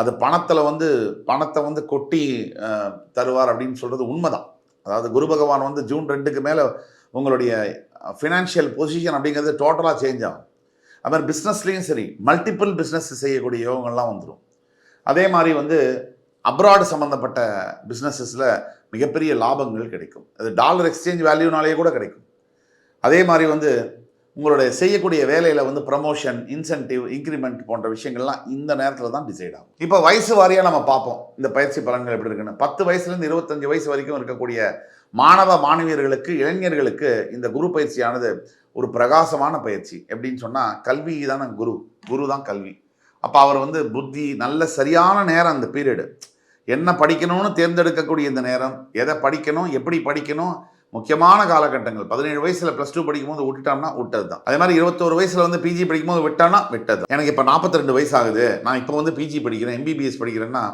அது பணத்தில் வந்து பணத்தை வந்து கொட்டி தருவார் அப்படின்னு சொல்கிறது உண்மைதான். அதாவது குரு பகவான் வந்து ஜூன் ரெண்டுக்கு மேலே உங்களுடைய ஃபினான்ஷியல் பொசிஷன் அப்படிங்கிறது டோட்டலாக சேஞ்ச் ஆகும். அது மாதிரி பிஸ்னஸ்லேயும் சரி மல்டிபிள் பிஸ்னஸ் செய்யக்கூடிய யோகங்கள்லாம் வந்துடும் அதே மாதிரி வந்து அப்ராடு சம்மந்தப்பட்ட பிஸ்னஸஸில் மிகப்பெரிய லாபங்கள் கிடைக்கும். அது டாலர் எக்ஸ்சேஞ்ச் வேல்யூனாலேயே கூட கிடைக்கும். அதே மாதிரி வந்து உங்களுடைய செய்யக்கூடிய வேலையில் வந்து ப்ரமோஷன் இன்சென்டிவ் இன்க்ரிமெண்ட் போன்ற விஷயங்கள்லாம் இந்த நேரத்தில் தான் டிசைட் ஆகும். இப்போ வயசு வாரியாக நம்ம பார்ப்போம். இந்த பயிற்சி பலன்கள் எப்படி இருக்குன்னு. பத்து வயசுலேருந்து இருபத்தஞ்சு வயசு வரைக்கும் இருக்கக்கூடிய மாணவ மாணவியர்களுக்கு இளைஞர்களுக்கு இந்த குரு பயிற்சியானது ஒரு பிரகாசமான பயிற்சி. எப்படின்னு சொன்னால் கல்வி தானே குரு. குரு தான் கல்வி. அப்போ அவர் வந்து புத்தி நல்ல சரியான நேரம் அந்த பீரியடு என்ன படிக்கணும்னு தேர்ந்தெடுக்கக்கூடிய இந்த நேரம் எதை படிக்கணும் எப்படி படிக்கணும் முக்கியமான காலகட்டங்கள். பதினேழு வயசில் ப்ளஸ் டூ படிக்கும்போது விட்டுட்டோம்னா விட்டது தான் அதே மாதிரி இருபத்தோரு வயசில் வந்து பிஜி படிக்கும்போது விட்டானா விட்டது எனக்கு இப்போ நாற்பத்தி ரெண்டு வயசு ஆகுது. நான் இப்போ வந்து பிஜி படிக்கிறேன் எம்பிபிஎஸ் படிக்கிறேன்னா